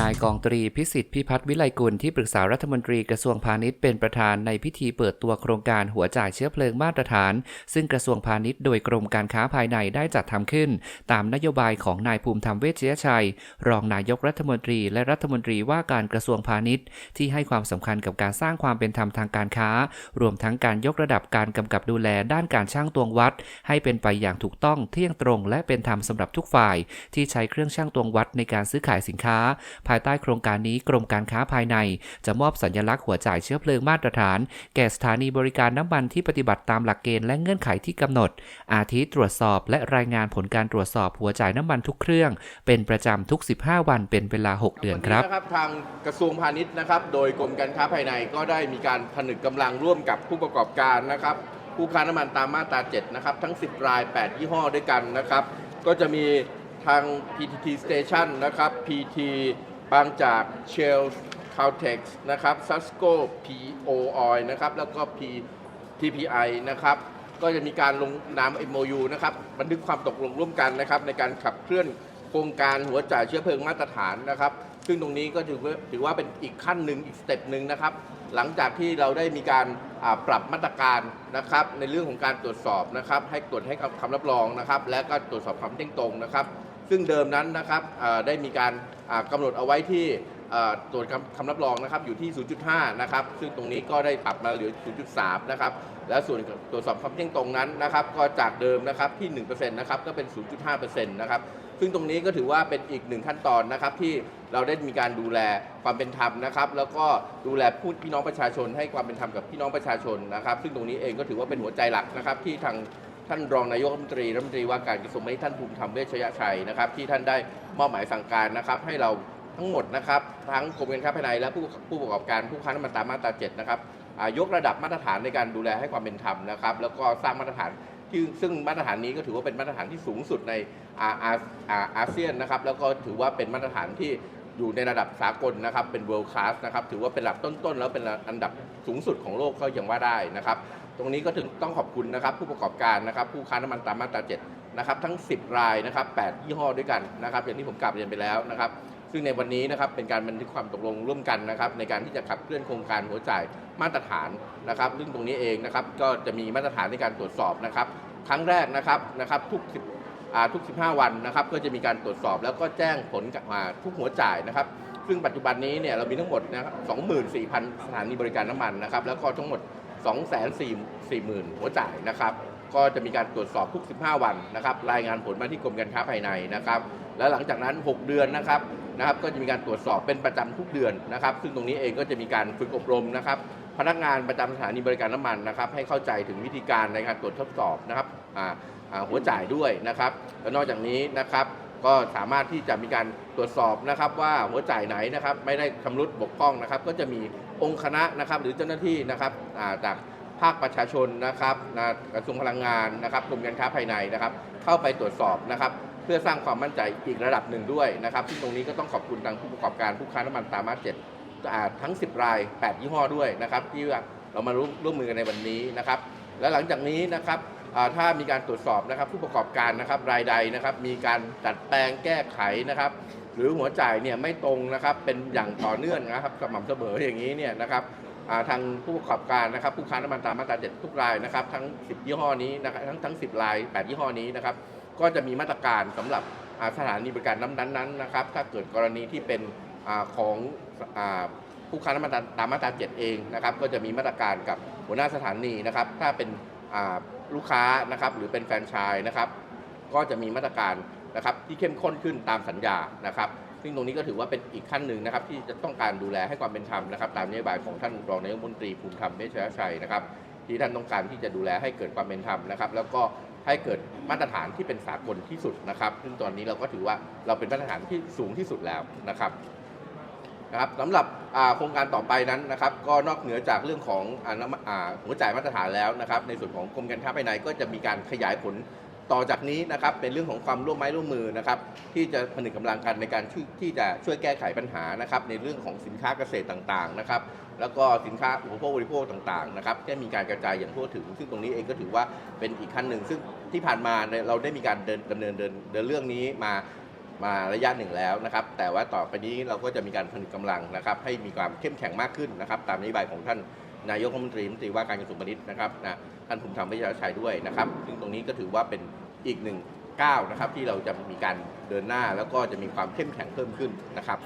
นายกองตรีพิสิทธิ์พิพัฒน์วิไลกุลที่ปรึกษารัฐมนตรีกระทรวงพาณิชย์เป็นประธานในพิธีเปิดตัวโครงการหัวจ่ายเชื้อเพลิงมาตรฐาน ซึ่งกระทรวงพาณิชย์โดยกรมการค้าภายในได้จัดทำขึ้น ตามนโยบายของนายภูมิธรรมเวชยชัย รองนายกรัฐมนตรีและรัฐมนตรีว่าการกระทรวงพาณิชย์ ที่ให้ความสำคัญกับการสร้างความเป็นธรรมทางการค้า รวมทั้งการยกระดับการกำกับดูแลด้านการช่างตวงวัด ให้เป็นไปอย่างถูกต้องเที่ยงตรง และเป็นธรรมสำหรับทุกฝ่าย ที่ใช้เครื่องช่างตวงวัดในการซื้อขายสินค้าภายใต้โครงการนี้กรมการค้าภายใน จะมอบสัญลักษณ์หัวจ่ายเชื้อเพลิงมาตรฐาน แก่สถานีบริการน้ำมันที่ปฏิบัติตามหลักเกณฑ์และเงื่อนไขที่กำหนด อาทิตรวจสอบและรายงานผลการตรวจสอบหัวจ่ายน้ำมันทุกเครื่อง เป็นประจำทุก 15 วันเป็นเวลา 6 เดือนครับนนรบทางกระทรวงพาณิชย์นะครับ โดยกรมการค้าภายในก็ได้มีการผนึกกำลังร่วมกับผู้ประกอบการนะครับผู้ค้าน้ำมันตามมาตรา 7 นะครับ ทั้ง 10 ราย 8 ยี่ห้อด้วยกันนะครับ ก็จะมีทาง PTT Station นะครับ PT บางจาก Shell Caltex นะครับ Susco PO Oil นะครับ แล้วก็ P TPI นะครับ ก็จะมีการลงนาม MOU นะครับ บันทึกความตกลงร่วมกันนะครับ ในการขับเคลื่อนโครงการหัวจ่ายเชื้อเพลิงมาตรฐานนะครับ ซึ่งตรงนี้ก็ถือว่าถือว่าเป็นอีกขั้นหนึ่งอีกสเต็ปหนึ่งนะครับ หลังจากที่เราได้มีการปรับมาตรการนะครับ ในเรื่องของการตรวจสอบนะครับ ให้ตรวจให้คำรับรองนะครับ และก็ตรวจสอบความเที่ยงตรงนะครับ ซึ่งเดิมนั้นนะครับได้มีการอ่ากำหนดเอาไว้ที่ตรวจคำคำรับรองนะครับอยู่ที่ 0.5 นะครับ ซึ่งตรงนี้ก็ได้ปรับมาเหลือ 0.3 นะครับ และส่วนตรวจสอบความเที่ยงตรงนั้นนะครับ ก็จากเดิมนะครับที่ 1%นะครับ ก็เป็น 0.5%นะครับ ซึ่งตรงนี้ก็ถือว่าเป็นอีกหนึ่งขั้นตอนนะครับที่เราได้มีการดูแลความเป็นธรรมนะครับ แล้วก็ดูแลผู้พี่น้องประชาชน ให้ความเป็นธรรมกับพี่น้องประชาชนนะครับ ซึ่งตรงนี้เองก็ถือว่าเป็นหัวใจหลักนะครับที่ทาง ท่านรองนายกรัฐมนตรีรัฐมนตรีว่าการกระทรวงพาณิชย์ท่านภูมิธรรมเวชยชัยนะครับที่ท่านได้มอบหมายสั่งการนะครับ ให้เราทั้งหมดนะครับทั้งกรมการค้าภายในและผู้ผู้ประกอบการผู้ค้าน้ำมันตามมาตรา7นะครับยกระดับมาตรฐานในการดูแลให้ความเป็นธรรมนะครับแล้วก็สร้างมาตรฐานที่ซึ่งมาตรฐานนี้ก็ถือว่าเป็นมาตรฐานที่สูงสุดในอาอาอาเซียนนะครับแล้วก็ถือว่าเป็นมาตรฐานที่ อยู่ในระดับสากลนะครับเป็น world class นะครับถือว่าเป็นระดับต้นๆ แล้วเป็นอันดับสูงสุดของโลกก็ยังว่าได้นะครับ ตรงนี้ก็ถึงต้องขอบคุณนะครับ ผู้ประกอบการนะครับ ผู้ค้าน้ำมันตามมาตรา7นะครับทั้ง 10 รายนะครับ8ยี่ห้อด้วยกันนะครับ อย่างที่ผมกลับเรียนไปแล้วนะครับ ซึ่งในวันนี้นะครับเป็นการบันทึกความตกลงร่วมกันนะครับ ในการที่จะขับเคลื่อนโครงการหัวจ่ายมาตรฐานนะครับ ซึ่งตรงนี้เองนะครับก็จะมีมาตรฐานในการตรวจสอบนะครับ ครั้งแรกนะครับนะครับทุก 10 ทุก 15 วันนะครับก็จะมีการตรวจสอบแล้วก็แจ้งผลมาทุกหัวจ่ายนะครับ ซึ่งปัจจุบันนี้เนี่ยเรามีทั้งหมดนะครับ24,000 สถานีบริการน้ำมันนะครับ แล้วก็ทั้งหมด 240,000 หัวจ่ายนะครับ ก็จะมีการตรวจสอบทุก 15 วันนะครับ รายงานผลมาที่กรมการค้าภายในนะครับ แล้วหลังจากนั้น 6 เดือนนะครับนะครับ ก็จะมีการตรวจสอบเป็นประจำทุกเดือนนะครับ ซึ่งตรงนี้เองก็จะมีการฝึกอบรมนะครับพนักงานประจำสถานีบริการน้ำมันนะครับให้เข้าใจถึงวิธีการในการตรวจทดสอบนะครับ หัวจ่ายด้วยนะครับแล้วนอกจากนี้นะครับก็สามารถที่จะมีการตรวจสอบนะครับว่าหัวจ่ายไหนนะครับไม่ได้ชำรุดบกพร่องนะครับ ก็จะมีองค์คณะนะครับหรือเจ้าหน้าที่นะครับจากภาคประชาชนนะครับกระทรวงพลังงานนะครับกรมการค้าภายในนะครับ เข้าไปตรวจสอบนะครับ เพื่อสร้างความมั่นใจอีกระดับหนึ่งด้วยนะครับซึ่งตรงนี้ก็ต้องขอบคุณทางผู้ประกอบการผู้ค้าน้ำมันตามาเจ็ดทั้ง 10 ราย 8 ยี่ห้อด้วยนะครับ ที่เรามาร่วมมือกันในวันนี้นะครับ และหลังจากนี้นะครับ ถ้ามีการตรวจสอบนะครับผู้ประกอบการนะครับรายใดนะครับมีการดัดแปลงแก้ไขนะครับ หรือหัวจ่ายเนี่ยไม่ตรงนะครับเป็นอย่างต่อเนื่องนะครับสม่ำเสมออย่างนี้เนี่ยนะครับทางผู้ประกอบการนะครับผู้ค้าน้ำมันตามมาตราเจ็ดทุกรายนะครับทั้ง 10 ยี่ห้อนี้นะครับทั้งทั้ง 10 ราย 8 ยี่ห้อนี้นะครับก็จะมีมาตรการสำหรับสถานีบริการน้ำนั้นๆนะครับ ถ้าเกิดกรณีที่เป็นอของอผู้ค้าน้ำมันตามมาตรา7เองนะครับก็จะมีมาตรการกับหัวหน้าสถานีนะครับ ถ้าเป็น ลูกค้านะครับหรือเป็นแฟรนไชส์นะครับ ก็จะมีมาตรการนะครับที่เข้มข้นขึ้นตามสัญญานะครับ ซึ่งตรงนี้ก็ถือว่าเป็นอีกขั้นหนึ่งนะครับ ที่จะต้องการดูแลให้ความเป็นธรรมนะครับ ตามนโยบายของท่านรองนายกรัฐมนตรีภูมิธรรมเวชยชัยนะครับ ที่ท่านต้องการที่จะดูแลให้เกิดความเป็นธรรมนะครับ แล้วก็ให้เกิดมาตรฐานที่เป็นสากลที่สุดนะครับ ซึ่งตอนนี้เราก็ถือว่าเราเป็นมาตรฐานที่สูงที่สุดแล้วนะครับ นะครับสำหรับโครงการต่อไปนั้นนะครับ ก็นอกเหนือจากเรื่องของอหัวจ่ายมาตรฐานแล้วนะครับ ในส่วนของกรมการค้าภายในก็จะมีการขยายผลต่อจากนี้นะครับเป็นเรื่องของความร่วมไม้ร่วมมือนะครับที่จะผนึกกำลังกันในการช่วยที่จะช่วยแก้ไขปัญหานะครับในเรื่องของสินค้าเกษตรต่างๆนะครับแล้วก็สินค้าอุปโภคบริโภคต่างๆนะครับได้มีการกระจายอย่างทั่วถึง ซึ่งตรงนี้เองก็ถือว่าเป็นอีกขั้นหนึ่งซึ่งที่ผ่านมาเนี่ยเราได้มีการเดินดำเนินเดินเดินเรื่องนี้มา มาระยะหนึ่งแล้วนะครับแต่ว่าต่อไปนี้เราก็จะมีการผนึกกาลังนะครับให้มีความเข้มแข็งมากขึ้นนะครับตามนโยบายของท่านนายกรัฐมนตรีมตรีว่าการกระทรวงพาณิชย์นะครับนะท่านภูมิธรรมวิชาชัยด้วยนะครับ ซึ่งตรงนี้ก็ถือว่าเป็นอีกหนึ่งก้าวนะครับที่เราจะมีการเดินหน้าแล้วก็จะมีความเข้มแข็งเพิ่มขึ้นนะครับ